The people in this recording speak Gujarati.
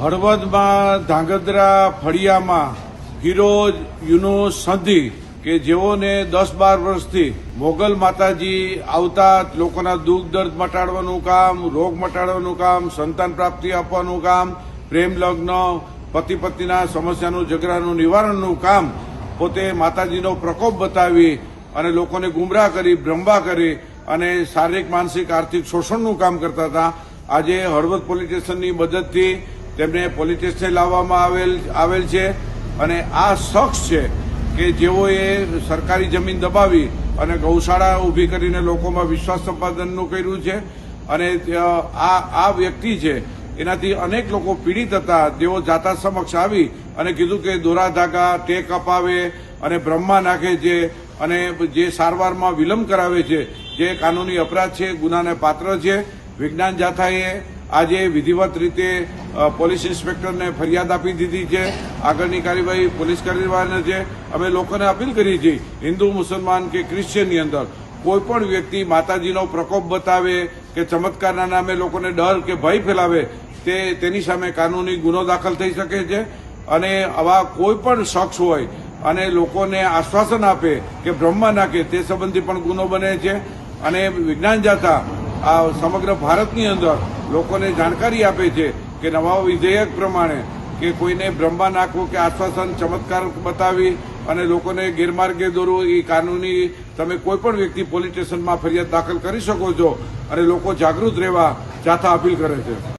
હળવદમાં ધાંગધ્રા ફળિયામાં ફિરોજ યુનુસ સંધી કે જેઓને દસ બાર વર્ષથી મોગલ માતાજી આવતા લોકોના દુઃખ દર્દ મટાડવાનું કામ, રોગ મટાડવાનું કામ, સંતાન પ્રાપ્તિ આપવાનું કામ, પ્રેમ લગ્ન, પતિ પત્નીના સમસ્યાનું, ઝઘડાનું, નિવારણનું કામ પોતે માતાજીનો પ્રકોપ બતાવી અને લોકોને ગુમરાહ કરી, ભ્રમવા કરી અને શારીરિક, માનસિક, આર્થિક શોષણનું કામ કરતા હતા. આજે હળવદ પોલીસ સ્ટેશનની મદદથી તેમને પોલીસ સ્ટેશને લાવવામાં આવેલ આવેલ છે. અને આ શખ્સ છે કે જેઓએ સરકારી જમીન દબાવી અને ગૌશાળા ઊભી કરીને લોકોમાં વિશ્વાસ સંપાદનનું કર્યું છે. અને આ આ વ્યક્તિ છે, એનાથી અનેક લોકો પીડિત હતા. તેઓ જાતા સમક્ષ આવી અને કીધું કે દોરા ધાગા, ટેક અપાવે અને બ્રહ્મા નાખે છે અને જે સારવારમાં વિલંબ કરાવે છે, જે કાનૂની અપરાધ છે, ગુનાને પાત્ર છે. વિજ્ઞાન જાથાએ આજે વિધિવત રીતે પોલીસ ઇન્સ્પેક્ટરને ફરિયાદ આપી દીધી છે. આગળની કાર્યવાહી પોલીસ કાર્યવાહી છે અમે લોકોને અપીલ કરી છે, હિન્દુ, મુસલમાન કે ક્રિશ્ચિયનની અંદર, કોઈ પણ વ્યક્તિ માતાજીનો પ્રકોપ બતાવે કે ચમત્કારના નામે લોકોને ડર કે ભય ફેલાવે, તે તેની સામે કાનૂની ગુનો દાખલ થઈ શકે છે. અને આવા કોઈ પણ શખ્સ હોય અને લોકોને આશ્વાસન આપે કે બ્રહ્મા નાખે તે સંબંધી પણ ગુનો બને છે. અને વિજ્ઞાન જાતા આ સમગ્ર ભારતની અંદર લોકોને જાણકારી આપે છે કે નવા વિધેયક પ્રમાણે કે કોઈને બ્રહ્મા નાખવું કે આશ્વાસન ચમત્કાર બતાવી અને લોકોને ગેરમાર્ગે દોરવું, એ કાનૂની તમે કોઈપણ વ્યક્તિ પોલીસ સ્ટેશનમાં ફરિયાદ દાખલ કરી શકો છો અને લોકો જાગૃત રહેવા જાથા અપીલ કરે છે.